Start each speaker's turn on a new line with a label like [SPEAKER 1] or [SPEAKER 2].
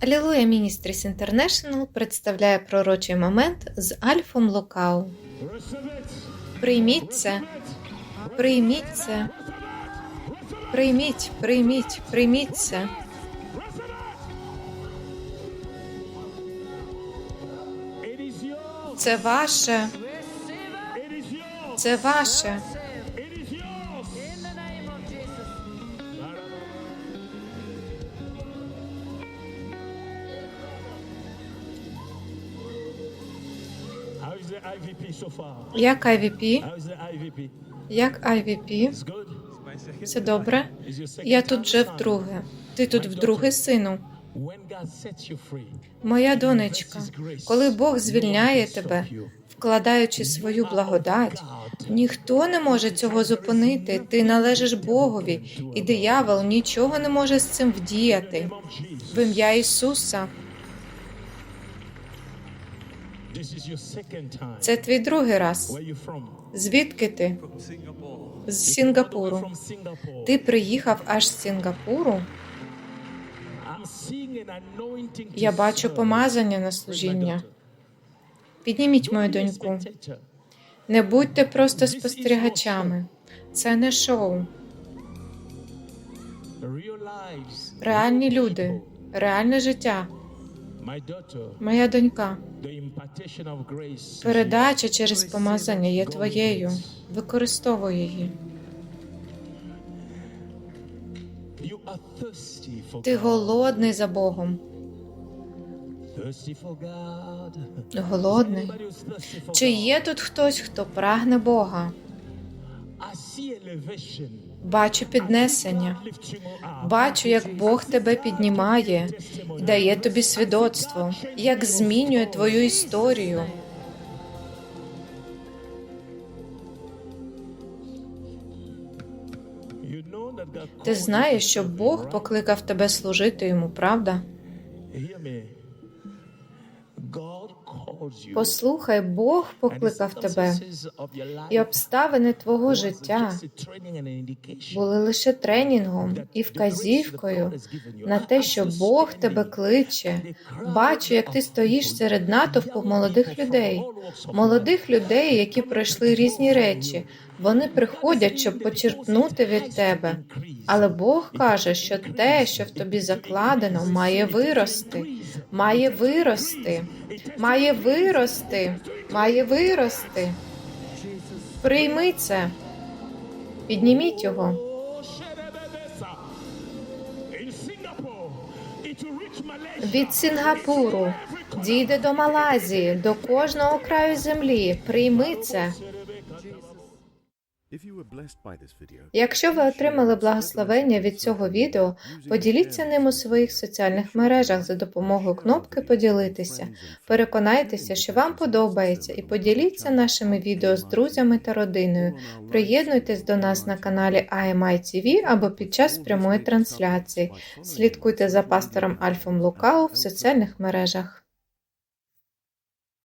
[SPEAKER 1] Алілуя Міністріс Інтернешнл представляє пророчий момент з Альфом Лукау. Прийміть це, прийміть це, прийміть, прийміть, прийміть це. Це ваше, це ваше. Як IVP? Як IVP? Це добре? Я тут вже вдруге. Ти тут вдруге, сину. Моя донечка, коли Бог звільняє тебе, вкладаючи свою благодать, ніхто не може цього зупинити. Ти належиш Богові, і диявол нічого не може з цим вдіяти. В ім'я Ісуса. Це твій другий раз. Звідки ти? З Сінгапуру. Ти приїхав аж з Сінгапуру. Я бачу помазання на служіння. Підніміть мою доньку. Не будьте просто спостерігачами. Це не шоу. Реальні люди, реальне життя. Моя донька. Передача через помазання є твоєю. Використовуй її. Ти голодний за Богом. Голодний. Чи є тут хтось, хто прагне Бога? Бачу піднесення. Бачу, як Бог тебе піднімає і дає тобі свідоцтво, як змінює твою історію. Ти знаєш, що Бог покликав тебе служити йому, правда? Послухай, Бог покликав тебе, і обставини твого життя були лише тренінгом і вказівкою на те, що Бог тебе кличе. Бачу, як ти стоїш серед натовпу молодих людей, молодих людей, які пройшли різні речі. Вони приходять, щоб почерпнути від тебе. Але Бог каже, що те, що в тобі закладено, має вирости, має вирости, має вирости, має вирости. Прийми це, підніміть його. Від Сінгапуру дійде до Малайзії, до кожного краю землі. Прийми це. Якщо ви отримали благословення від цього відео, поділіться ним у своїх соціальних мережах за допомогою кнопки Поділитися. Переконайтеся, що вам подобається, і поділіться нашими відео з друзями та родиною. Приєднуйтесь до нас на каналі TV або під час прямої трансляції. Слідкуйте за пастором Альфом Лукау в соціальних мережах.